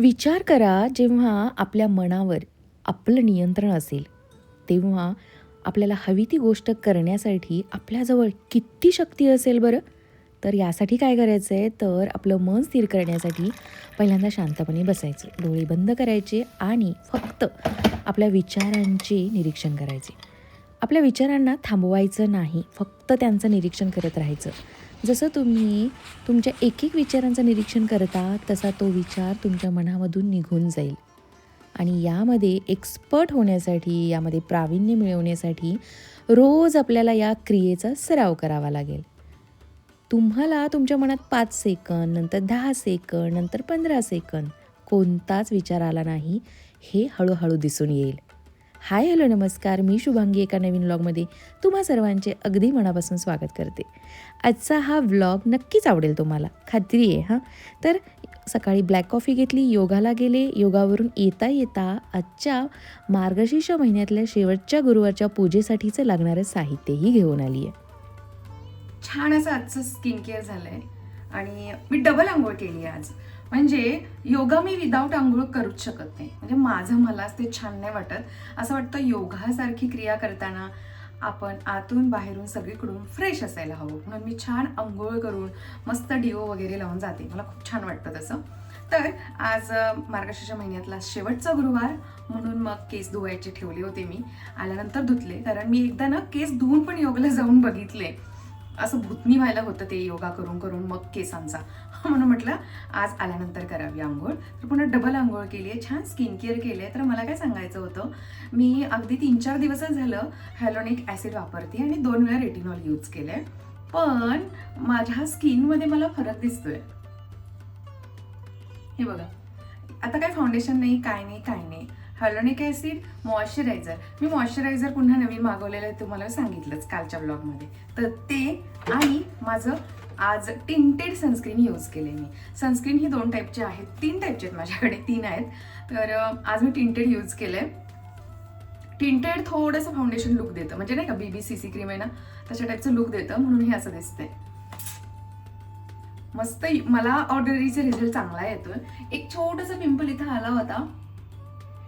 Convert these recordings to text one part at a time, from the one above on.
विचार करा जेव्हा आपल्या मनावर आपलं नियंत्रण असेल तेव्हा आपल्याला हवी ती गोष्ट करण्यासाठी आपल्याजवळ किती शक्ती असेल बरं? तर यासाठी काय करायचं आहे तर आपलं मन स्थिर करण्यासाठी पहिल्यांदा शांतपणे बसायचं. डोळे बंद करायचे आणि फक्त आपल्या विचारांचे निरीक्षण करायचे. आपल्या विचारांना थांबवायचं नाही. फक्त त्यांचं निरीक्षण करत राहायचं. जसं तुम्ही तुमच्या एक एक विचारांचं निरीक्षण करता तसा तो विचार तुमच्या मनामधून निघून जाईल. आणि यामध्ये एक्सपर्ट होण्यासाठी यामध्ये प्रावीण्य मिळवण्यासाठी रोज आपल्याला या क्रियेचा सराव करावा लागेल. तुम्हाला तुमच्या मनात पाच सेकंद नंतर दहा सेकंद नंतर पंधरा सेकंद कोणताच विचार आला नाही हे हळूहळू दिसून येईल. हाय हॅलो नमस्कार. मी शुभांगी एका नवीन व्लॉगमध्ये तुम्हा सर्वांचे अगदी मनापासून स्वागत करते. आजचा हा व्लॉग नक्कीच आवडेल तुम्हाला. खात्री आहे हां? तर सकाळी ब्लॅक कॉफी घेतली योगाला गेले. योगावरून येता येता आजच्या मार्गशीर्ष महिन्यातल्या शेवटच्या गुरुवारच्या पूजेसाठीचं लागणारं साहित्यही घेऊन आली आहे छान असं आजचं स्किन केअर झालं आहे आणि मी डबल आंघोळ केली आहे आज. म्हणजे योगा मी विदाऊट आंघोळ करूच शकत नाही. म्हणजे माझं मलाच ते छान नाही वाटत. असं वाटतं योगासारखी क्रिया करताना आपण आतून बाहेरून सगळीकडून फ्रेश असायला हवं. म्हणून मी छान आंघोळ करून मस्त डिओ वगैरे लावून जाते. मला खूप छान वाटतं तसं. तर आज मार्गशीर्ष महिन्यातला शेवटचा गुरुवार. म्हणून मग केस धुवायचे ठेवले होते मी. आल्यानंतर धुतले. कारण मी एकदा ना केस धुवून पण योगाला जाऊन बघितले. असं भूतनी व्हायला होतं ते योगा करून करून मग केसांचा म्हणून म्हटलं आज आल्यानंतर करावी आंघोळ. तर पुन्हा डबल आंघोळ केली आहे छान स्किन केअर केली आहे. तर मला काय सांगायचं होतं मी अगदी तीन चार दिवसच झालं हॅलोनिक ॲसिड वापरते आणि दोन वेळा रेटिनॉल यूज केलं आहे पण माझ्या स्किनमध्ये मला फरक दिसतोय. हे बघा. आता काय फाउंडेशन नाही काय नाही काय नाही. हॅलोनिक ॲसिड मॉइश्चरायझर मी मॉइश्चरायझर पुन्हा नवीन मागवलेलं आहे तुम्हाला सांगितलंच कालच्या ब्लॉगमध्ये तर ते आणि माझं आज टिंटेड सनस्क्रीन यूज केले मी. सनस्क्रीन ही दोन टाईपची आहेत तीन टाईपचे आहेत माझ्याकडे तीन आहेत. तर आज मी टिंटेड यूज केलंय. टिंटेड थोडंसं फाउंडेशन लुक देतं म्हणजे नाही का बीबी सी सी क्रीम आहे ना तशा टाईपचं लुक देतं म्हणून हे असं दिसतंय. मस्त मला ऑर्डरीचा रिझल्ट चांगला येतोय. एक छोटंसं पिंपल इथं आला होता.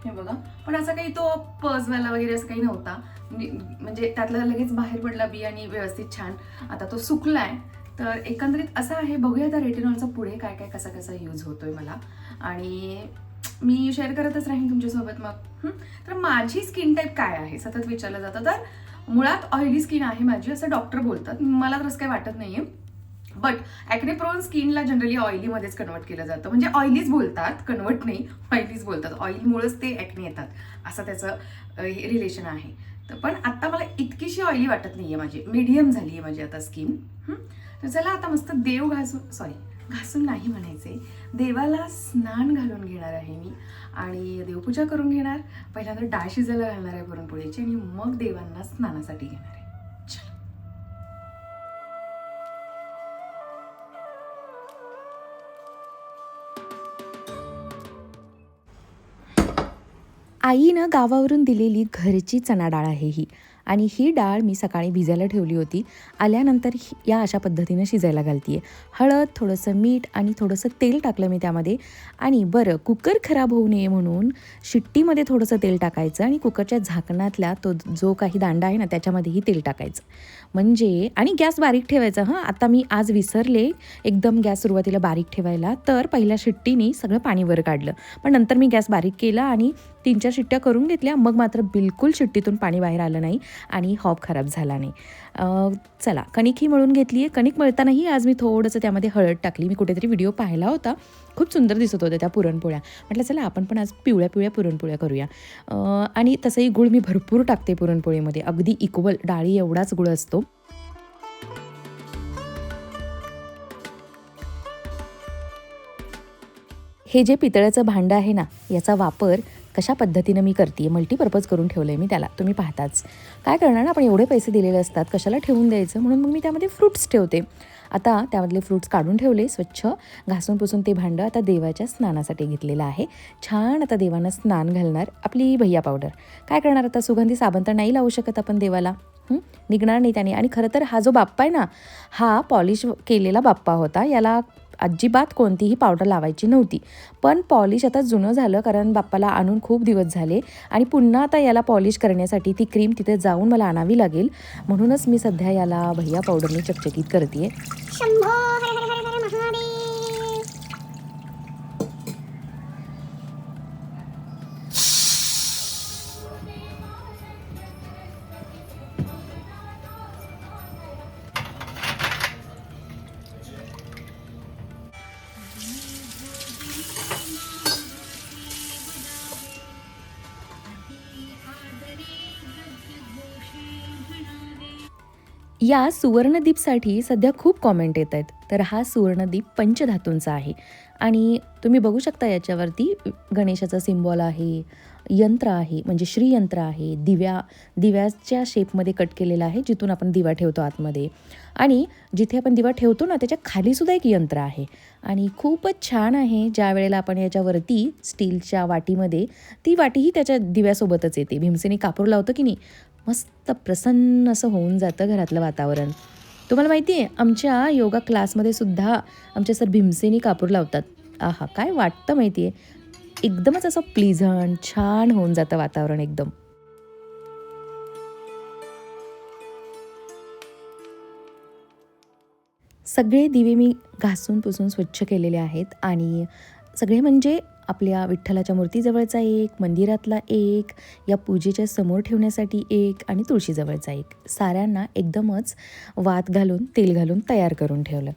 हे बघा. पण असा काही तो पर्सवाला वगैरे असं काही नव्हता. म्हणजे त्यातला लगेच बाहेर पडला बी आणि व्यवस्थित छान. आता तो सुकलाय. तर एकंदरीत असं आहे बघूया त्या रेटिनॉलचा पुढे काय काय कसा कसा यूज होतोय मला. आणि मी शेअर करतच राहीन तुमच्यासोबत मग. तर माझी स्किन टाईप काय आहे? सतत विचारलं जातं. तर मुळात ऑइली स्किन आहे माझी असं डॉक्टर बोलतात. मला तर असं काही वाटत नाही आहे बट ॲक्नेप्रोन स्किनला जनरली ऑइलीमध्येच कन्वर्ट केलं जातं. म्हणजे ऑइलीच बोलतात कन्वर्ट नाही ऑइलीच बोलतात. ऑइलमुळेच ते ॲक्ने येतात. असं त्याचं रिलेशन आहे. तर पण आत्ता मला इतकीशी ऑइली वाटत नाही आहे माझी. मीडियम झाली आहे माझी आता स्किन तर चला आता मस्त देव घासून सॉरी घासून नाही म्हणायचे. देवाला स्नान घालून घेणार आहे मी आणि देवपूजा करून घेणार. पहिल्यांदा डाळ शिजायला घालणार आहे पुरणपोळीची आणि मग देवांना स्नानासाठी घेणार आहे. आईनं गावावरून दिलेली घरची चणा डाळ आहे ही. आणि ही डाळ मी सकाळी भिजायला ठेवली होती. आल्यानंतर या अशा पद्धतीनं शिजायला घालते हळद थोडंसं मीठ आणि थोडंसं तेल टाकलं मी त्यामध्ये. आणि बरं कुकर खराब होऊ नये म्हणून शिट्टीमध्ये थोडंसं तेल टाकायचं आणि कुकरच्या झाकणातल्या तो जो काही दांडा आहे ना त्याच्यामध्येही तेल टाकायचं. म्हणजे आणि गॅस बारीक ठेवायचा हां. आता मी आज विसरले एकदम गॅस सुरुवातीला बारीक ठेवायला. तर पहिल्या शिट्टीने सगळं पाणी वर काढलं. पण नंतर मी गॅस बारीक केला आणि तीन चार शिट्ट्या करून घेतल्या. मग मात्र बिलकुल शिट्टीतून पाणी बाहेर आलं नाही आणि हॉप खराब झाला नाही. चला कणिक ही मळून घेतली आहे कणिक मळतानाही आज मी थोडंसं त्यामध्ये हळद टाकली. मी कुठेतरी व्हिडिओ पाहिला होता. खूप सुंदर दिसत होत्या त्या पुरणपोळ्या. म्हटलं चला आपण पण आज पिवळ्या पिवळ्या पुरणपोळ्या करूया. आणि तसंही गुळ मी भरपूर टाकते पुरणपोळीमध्ये. अगदी इक्वल डाळी एवढाच गुळ असतो. हे जे पितळ्याचं भांडं आहे ना याचा वापर कशा पद्धतीनं मी करते मल्टीपर्पज करून ठेवलं आहे मी त्याला. तुम्ही पाहताच. काय करणार ना आपण एवढे पैसे दिलेले असतात कशाला ठेवून द्यायचं? म्हणून मग मी त्यामध्ये फ्रूट्स ठेवते. आता त्यामधले फ्रूट्स काढून ठेवले स्वच्छ. घासून पुसून ते भांडं आता देवाच्या स्नानासाठी घेतलेलं आहे. छान आता देवांना स्नान घालणार आपली भैया पावडर काय करणार आता? सुगंधी साबण तर नाही लावू शकत आपण देवाला. निघणार नाही त्याने. आणि खरं तर हा जो बाप्पा आहे ना हा पॉलिश केलेला बाप्पा होता. याला अजिबात कोणतीही पावडर लावायची नव्हती. पण पॉलिश आता जुनं झालं कारण बाप्पाला आणून खूप दिवस झाले आणि पुन्हा आता याला पॉलिश करण्यासाठी ती क्रीम तिथे जाऊन मला आणावी लागेल. म्हणूनच मी सध्या याला भैया पावडरने चकचकीत करते या सुवर्णदीपसाठी सध्या खूप कॉमेंट येत आहेत. तर हा सुवर्णदीप पंचधातूंचा आहे. आणि तुम्ही बघू शकता याच्यावरती गणेशाचा सिम्बॉल आहे यंत्र आहे म्हणजे श्रीयंत्र आहे दिव्या दिव्याच्या शेपमध्ये कट केलेला आहे जिथून आपण दिवा ठेवतो आतमध्ये. आणि जिथे आपण दिवा ठेवतो ना त्याच्या खालीसुद्धा एक यंत्र आहे. आणि खूपच छान आहे ज्या वेळेला आपण याच्यावरती स्टीलच्या वाटीमध्ये ती वाटीही त्याच्या दिव्यासोबतच येते. भीमसेने कापूर लावतं की नाही मस्त प्रसन्न असं होऊन जातं घरातलं वातावरण. तुम्हाला माहिती आहे आमच्या योगा क्लासमध्ये सुद्धा आमच्या सर भीमसेनी कापूर लावतात. आहा काय वाटतं माहिती आहे एकदमच असं प्लीझंट छान होऊन जातं वातावरण एकदम. सगळे दिवे मी घासून पुसून स्वच्छ केलेले आहेत आणि सगळे म्हणजे आपल्या विठ्ठलाच्या मूर्तीजवळचा एक मंदिरातला एक या पूजेच्या समोर ठेवण्यासाठी एक आणि तुळशीजवळचा एक. साऱ्यांना एकदमच वात घालून तेल घालून तयार करून ठेवलं.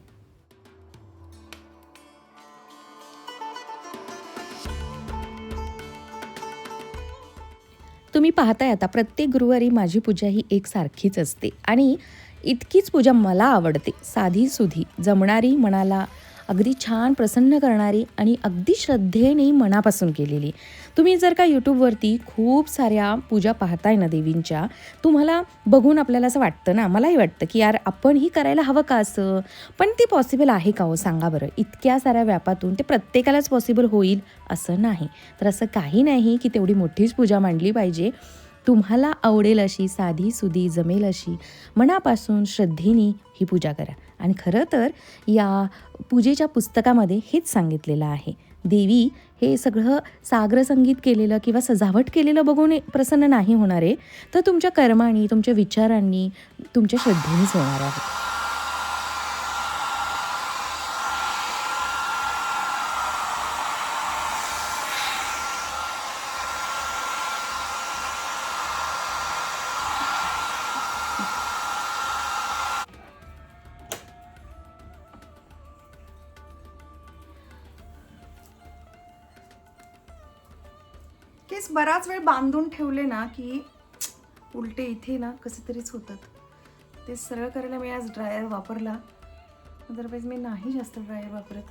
तुम्ही पाहताय आता प्रत्येक गुरुवारी माझी पूजा ही एकसारखीच असते. आणि इतकीच पूजा मला आवडते. साधी सुधी जमणारी मनाला अगदी छान प्रसन्न करणारी आणि अगदी श्रद्धेने मनापासून केलेली. तुम्ही जर का यूट्यूबवरती खूप साऱ्या पूजा पाहताय ना देवींच्या तुम्हाला बघून आपल्याला असं वाटतं ना मलाही वाटतं की यार आपणही करायला हवं का असं? पण ते पॉसिबल आहे का हो? सांगा बरं. इतक्या साऱ्या व्यापातून ते प्रत्येकालाच पॉसिबल होईल असं नाही. तर असं काही नाही की तेवढी मोठीच पूजा मांडली पाहिजे. तुम्हाला आवडेल अशी साधी सुधी जमेल अशी. मनापासून श्रद्धेने ही पूजा करा. आणि खरं तर या पूजेच्या पुस्तकामध्ये हेच सांगितलेलं आहे. देवी हे सगळं सागरसंगीत केलेलं किंवा सजावट केलेलं बघून प्रसन्न नाही होणार आहे तर तुमच्या कर्मांनी तुमच्या विचारांनी तुमच्या श्रद्धेनेच होणार आहे. केस बराच वेळ बांधून ठेवले ना की उलटे इथे ना कसे तरीच होतात. ते सरळ करायला मी आज ड्रायर वापरला. अदरवाईज मी नाही जास्त ड्रायर वापरत.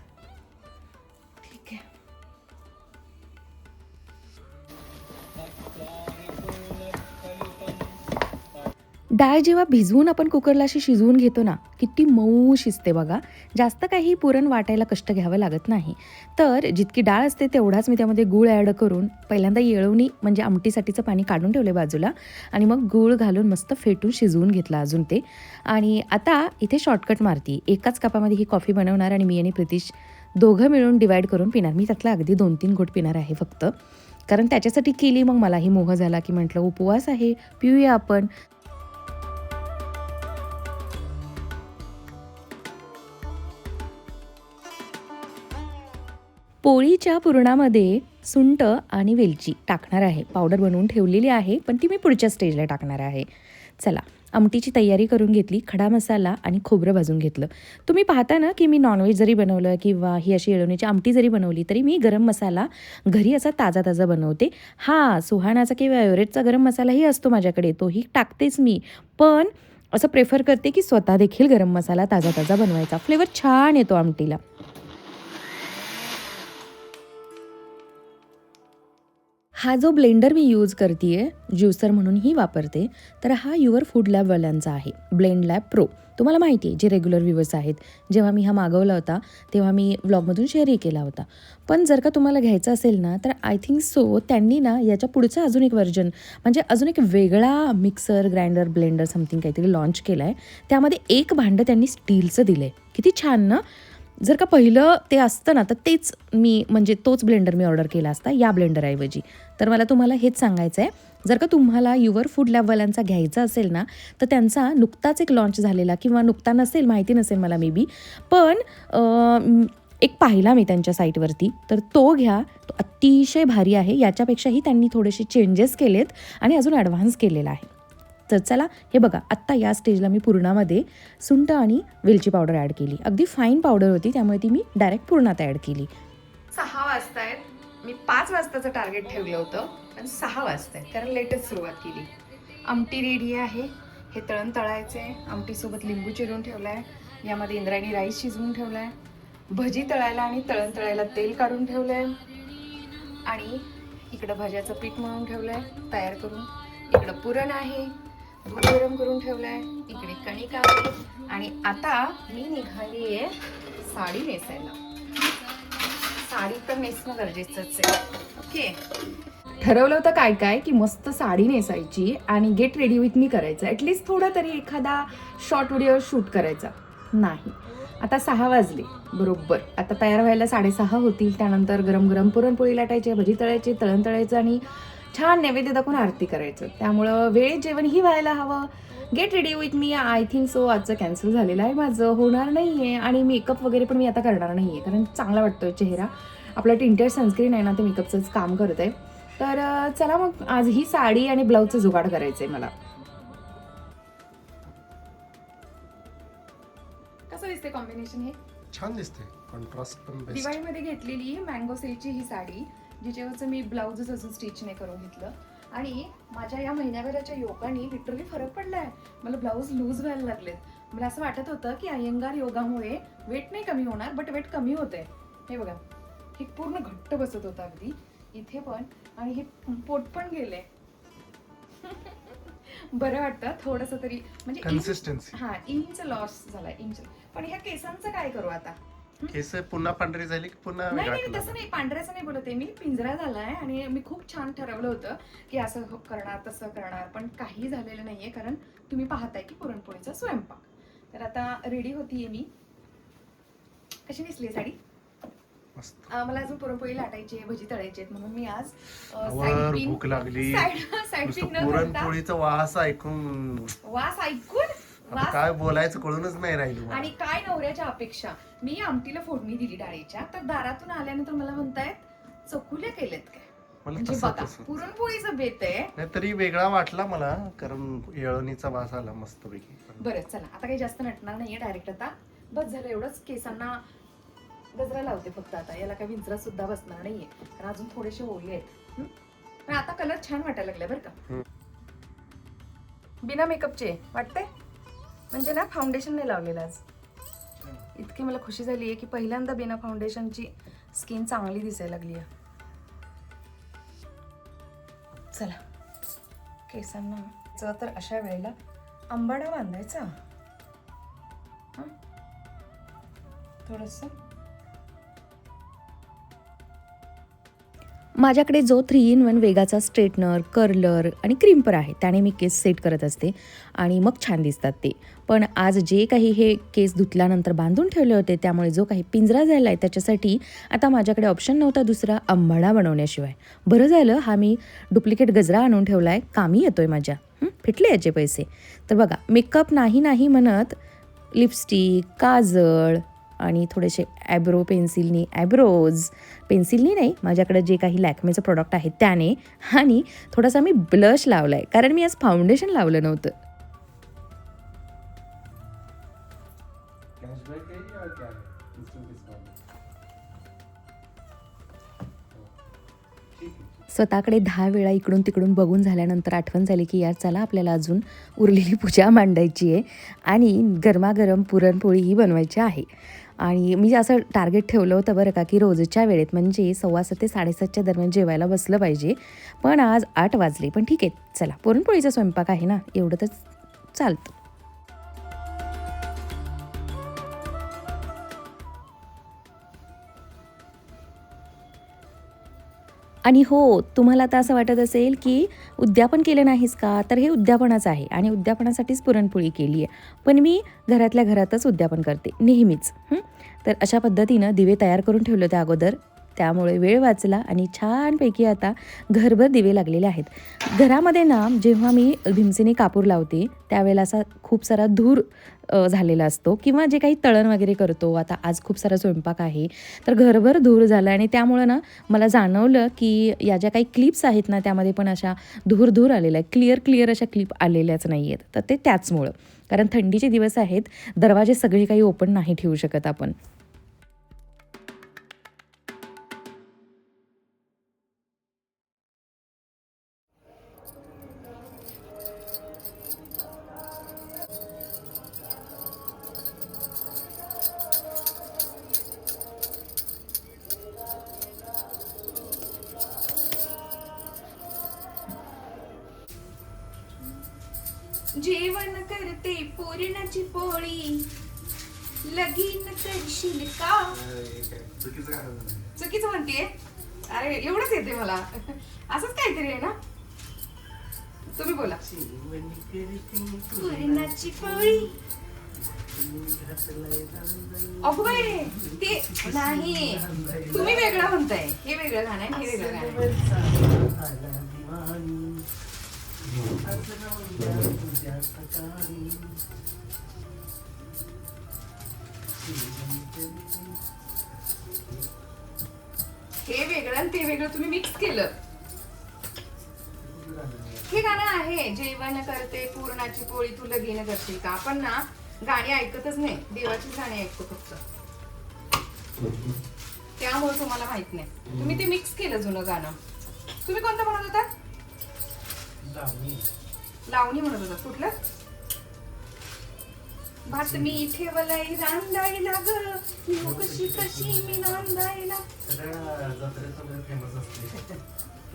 डाळ जेव्हा भिजवून आपण कुकरला अशी शिजवून घेतो ना किती मऊ शिजते बघा. जास्त काही पुरण वाटायला कष्ट घ्यावं लागत नाही. तर जितकी डाळ असते तेवढाच मी त्यामध्ये गूळ ॲड करून पहिल्यांदा येळवणी म्हणजे आमटीसाठीचं पाणी काढून ठेवले बाजूला आणि मग गूळ घालून मस्त फेटून शिजवून घेतलं अजून ते. आणि आता इथे शॉर्टकट मारती. एकाच कपामध्ये ही कॉफी बनवणार आणि मी आणि प्रितीश दोघं मिळून डिवाईड करून पिणार. मी त्यातला अगदी दोन तीन घोट पिणार आहे फक्त. कारण त्याच्यासाठी केली मग मलाही मोह झाला की म्हटलं उपवास आहे पिऊया आपण. पोळीच्या पुरणामध्ये सुंट आणि वेलची टाकणार आहे. पावडर बनवून ठेवलेली आहे पण ती मी पुढच्या स्टेजला टाकणार आहे. चला आमटीची तयारी करून घेतली खडा मसाला आणि खोबरं भाजून घेतलं. तुम्ही पाहता ना की मी नॉनव्हेज जरी बनवलं किंवा ही अशी येळवणीची आमटी जरी बनवली तरी मी गरम मसाला घरी असा ताजा ताजा बनवते. हा सुहाणाचा किंवा एव्हरेटचा गरम मसालाही असतो माझ्याकडे तोही टाकतेच मी. पण असं प्रेफर करते की स्वतः देखील गरम मसाला ताजा ताजा बनवायचा. फ्लेवर छान येतो आमटीला. हा जो ब्लेंडर मी यूज करते आहे ज्युसर म्हणूनही वापरते तर हा युअर फूड लॅबवाल्यांचा आहे ब्लेंड लॅब प्रो. तुम्हाला माहिती आहे जे रेग्युलर व्ह्यूवर्स आहेत जेव्हा मी हा मागवला होता तेव्हा मी व्लॉगमधून शेअरही केला होता. पण जर का तुम्हाला घ्यायचं असेल ना तर आय थिंक सो त्यांनी ना याच्या पुढचं अजून एक व्हर्जन म्हणजे अजून एक वेगळा मिक्सर ग्राइंडर ब्लेंडर समथिंग काहीतरी लॉन्च केला आहे त्यामध्ये एक भांडं त्यांनी स्टीलचं दिलं आहे किती छान ना? जर का पहिलं ते असतं ना तर तेच मी म्हणजे तोच ब्लेंडर मी ऑर्डर केला असता या ब्लेंडरऐवजी. तर मला तुम्हाला हेच सांगायचं आहे जर का तुम्हाला युवर फूड लॅबवाल्यांचा घ्यायचा असेल ना तर त्यांचा नुकताच एक लॉन्च झालेला किंवा नुकता नसेल माहिती नसेल मला मे बी पण एक पाहिला मी त्यांच्या साईटवरती तर तो घ्या तो अतिशय भारी आहे याच्यापेक्षाही त्यांनी थोडेसे चेंजेस केलेत आणि अजून ॲडव्हान्स केलेला आहे. तर चला हे बघा आत्ता या स्टेजला मी पूर्णामध्ये सुंठ आणि वेलची पावडर ॲड केली. अगदी फाईन पावडर होती त्यामुळे ती मी डायरेक्ट पूर्णात ॲड केली. सहा वाजता आहेत मी पाच वाजताचं टार्गेट ठेवलं होतं पण सहा वाजता आहेत कारण लेटच सुरुवात केली. आमटी रेडी आहे. हे तळण तळायचं आहे आमटीसोबत लिंबू चिरून ठेवला आहे यामध्ये इंद्रायणी राईस शिजवून ठेवला आहे भजी तळायला आणि तळण तळायला तेल काढून ठेवलं आहे आणि इकडं भज्याचं पीठ मळून ठेवलं आहे तयार करून. इकडं पुरण आहे. दूध गरम करून ठेवलं आहे इकडे कणिक आहे. आणि आता मी निघाली आहे साडी नेसायला. साडी तर नेसणं गरजेचंच आहे. ओके? ठरवलं होतं काय काय की मस्त साडी नेसायची आणि गेट रेडी विथ मी करायचं. ॲटलिस्ट थोडा तरी एखादा शॉर्ट व्हिडिओ शूट करायचा. नाही. आता सहा वाजले. बरोबर. आता तयार व्हायला साडेसहा होतील. त्यानंतर गरम गरम पुरणपोळी लाटायची भजी तळायची तळण तळायचं आणि छान नैवेद्य दाखवून आरती करायचं. त्यामुळं वेळेत जेवणही व्हायला हवं. Get ready with me I think so आजचं कॅन्सल झालेलं आहे माझं. होणार नाही आहे आणि मेकअप वगैरे पण मी आता करणार नाही आहे कारण चांगला वाटतोय चेहरा. आपलं टिंटेड सनस्क्रीन आहे ना ते मेकअपचंच काम करत आहे तर चला मग. आज ही साडी आणि ब्लाऊजचं जुगाड करायचं आहे मला. कसं दिसते कॉम्बिनेशन हे? छान दिसते कॉन्ट्रास्ट पण बेस्ट दिवाळीमध्ये घेतलेली मँगो सिल्कची ही साडी. जिच्यावरचं मी ब्लाऊजच अजून स्टिच नाही करून घेतलं. आणि माझ्या या महिन्याभराच्या योगाने लिटरली फरक पडलाय. मला ब्लाऊज लूज व्हायला लागलेत. मला असं वाटत होतं की अयंगार योगामुळे वेट नाही कमी होणार बट वेट कमी होते हे बघा हे पूर्ण घट्ट बसत होतं अगदी. इथे पण आणि हे पोट पण गेले बरं वाटतं थोडस तरी म्हणजे हा इंच लॉस झाला इंच पण ह्या केसांचं काय करू आता? केस पुन्हा पांढरी झाली की पुन्हा नाही वेगळा नाही color? तसं नाही पांढऱ्याचं नाही बोलते मी. पिंजरा झालाय आणि मी खूप छान ठरवलं होतं की असं हो- करणार तसं करणार पण काही झालेलं नाहीये कारण तुम्ही पाहताय की पुरणपोळीचा स्वयंपाक. तर आता रेडी होतीये मी. कशी दिसली साडी? मस्त. अं, मला अजून पुरणपोळी लाटायची आहे भजी तळायची आहेत म्हणून मी आज वर भूक लागली. साईड साईड नुसतं पिन न करता पुरणपोळीचा वास ऐकून वास ऐकून आता काय बोलायचं कळूनच नाही राहिलं मला. आणि काय नवऱ्याच्या अपेक्षा? मी आमटीला फोडणी दिली डाळीच्या. तर दारातून आल्यानंतर मला म्हणतायत चकुल्या केल्यात काय? मला म्हणजे तसं बघा तसं. पुरणपोळीचं बेत आहे. नाही तरी वेगळा वाटला मला कारण येळणीचा वास आला मस्त पैकी बरं चला. आता काही जास्त नटणार नाहीये डायरेक्ट आता. बस झालं एवढंच. केसांना गजरा लावते फक्त आता. याला काही विंचरा सुद्धा बसणार नाहीये. कारण अजून थोडेसे ओले आहेत. हं? पण आता कलर छान वाटायला लागलाय बरं का. हं. बिना मेकअपचे वाटते म्हणजे ना फाउंडेशन नाही लावलेलं आज. इतकी मला खुशी झाली आहे की पहिल्यांदा बिना फाउंडेशनची स्किन चांगली दिसायला लागली आहे चला. केसांना च तर अशा वेळेला आंबाडा बांधायचा. हं? थोडंसं. माझ्याकडे जो थ्री इन वन वेगाचा स्ट्रेटनर कर्लर आणि क्रिम्पर आहे त्याने मी केस सेट करत असते आणि मग छान दिसतात ते. पण आज जे काही हे केस धुतल्यानंतर बांधून ठेवले होते त्यामुळे जो काही पिंजरा झाला आहे त्याच्यासाठी आता माझ्याकडे ऑप्शन नव्हता दुसरा अंबाडा बनवण्याशिवाय. बरं झालं हा मी डुप्लिकेट गजरा आणून ठेवला आहे कामी येतो आहे माझ्या फिटले याचे पैसे. तर बघा मेकअप नाही नाही म्हणत लिपस्टिक काजळ आणि थोडेसे ॲब्रो पेन्सिलनी ॲब्रोज पेन्सिलनी नाही माझ्याकडे जे काही लॅकमेचं प्रॉडक्ट आहे त्याने. आणि थोडासा मी ब्लश लावला आहे कारण मी आज फाउंडेशन लावलं नव्हतं. स्वतःकडे दहा वेळा इकडून तिकडून बघून झाल्यानंतर आठवण झाली की यार चला आपल्याला अजून उरलेली पूजा मांडायची आहे. आणि गरमागरम पुरणपोळीही बनवायची आहे. आणि मी असं टार्गेट ठेवलं होतं बरं का की रोजच्या वेळेत म्हणजे सव्वा सात ते साडेसातच्या दरम्यान जेवायला बसलं पाहिजे. पण आज आठ वाजले पण ठीक आहे चला पुरणपोळीचा स्वयंपाक आहे ना एवढं तर चालतं. आणि हो तुम्हाला आता असं वाटत असेल की उद्यापन केलं नाहीस का? तर हे उद्यापनाच आहे आणि उद्यापनासाठीच पुरणपोळी केली आहे. पण मी घरातल्या घरातच उद्यापन करते नेहमीच. तर अशा पद्धतीनं दिवे तयार करून ठेवले होते अगोदर. त्यामुळे वेळ वाचला आणि छानपैकी आता घरभर दिवे लागलेले आहेत. घरामध्ये ना जेव्हा मी भिमसेने कापूर लावते त्यावेळेला असा खूप सारा धूर झालेला असतो किंवा जे काही तळण वगैरे करतो. आता आज खूप सारा स्वयंपाक आहे. तर घरभर धूर झाला आणि त्यामुळं ना मला जाणवलं की या ज्या काही क्लिप्स आहेत ना त्यामध्ये पण अशा धूर धूर आलेल्या आहेत. क्लिअर क्लिअर अशा क्लिप आलेल्याच नाही आहेत तर ते त्याचमुळं. कारण थंडीचे दिवस आहेत. दरवाजे सगळे काही ओपन नाही ठेवू शकत आपण. चुकीच म्हणतीये? अरे एवढंच येते मला. असंच काहीतरी आहे ना? तुम्ही बोला. पुरणाची पोळी बाई, ते नाही. तुम्ही वेगळं म्हणताय. हे वेगळं गाणं आहे हे वेगळं गाणं आहे. हे वेगळं आणि ते वेगळं तुम्ही मिक्स केलं. हे गाणं आहे जेवण करते पूर्णाची पोळी तू लगीन करशील का? आपण ना गाणी ऐकतच नाही. देवाची गाणी ऐकतो फक्त. त्यामुळे तुम्हाला माहीत नाही. तुम्ही ते मिक्स केलं जुनं गाणं. तुम्ही कोणतं म्हणत होता? लावणी म्हणत होता. कुठलं? भात मी ठेवलंय रांदायला ग. मी कशी कशी मी नांदायला. फेमस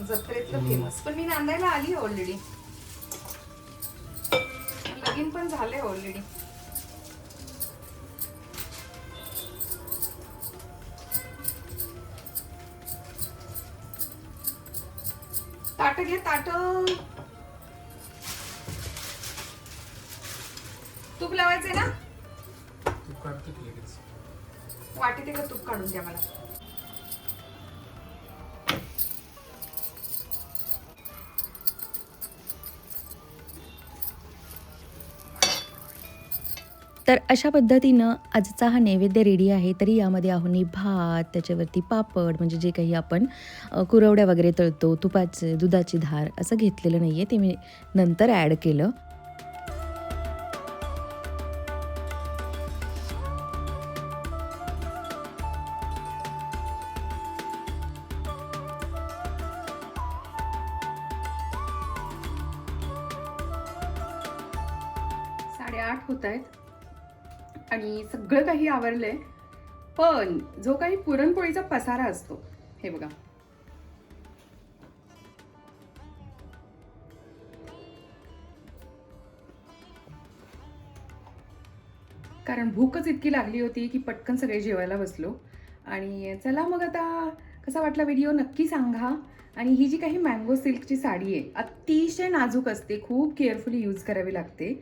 जत्रेतलं फेमस पण मी नांदायला आली ऑलरेडी लगीन पण झालंय ऑलरेडी ताट घे ताट. तूप लावायचंय ना? तू काढतो की लगेच. वाटी ते का तूप काढून द्या मला? तर अशा पद्धतीनं आजचा हा नैवेद्य रेडी आहे तरी यामध्ये आहोनी भात त्याच्यावरती पापड म्हणजे जे काही आपण कुरवड्या वगैरे तळतो तुपाचे दुधाची धार असं घेतलेलं नाही आहे ते मी नंतर ॲड केलं. सगळं पण जो काही पुरणपोळीचा पसारा असतो हे बघा. कारण भूकच इतकी लागली होती की पटकन सगळे जेवायला बसलो. आणि चला मग आता कसा वाटला व्हिडिओ नक्की सांगा. आणि ही जी काही मँगो सिल्कची साडी आहे अतिशय नाजूक असते खूप केअरफुली यूज करावी लागते.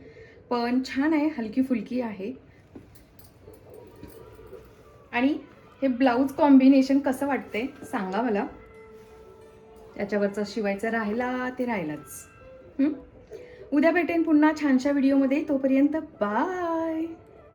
पण छान आहे हलकी फुलकी आहे. आणि हे ब्लाऊज कॉम्बिनेशन कसं वाटते सांगा मला. त्याच्यावरचा शिवायचा राहिला ते राहिलाच. उद्या भेटेन पुन्हा छानशा व्हिडिओमध्ये तोपर्यंत बाय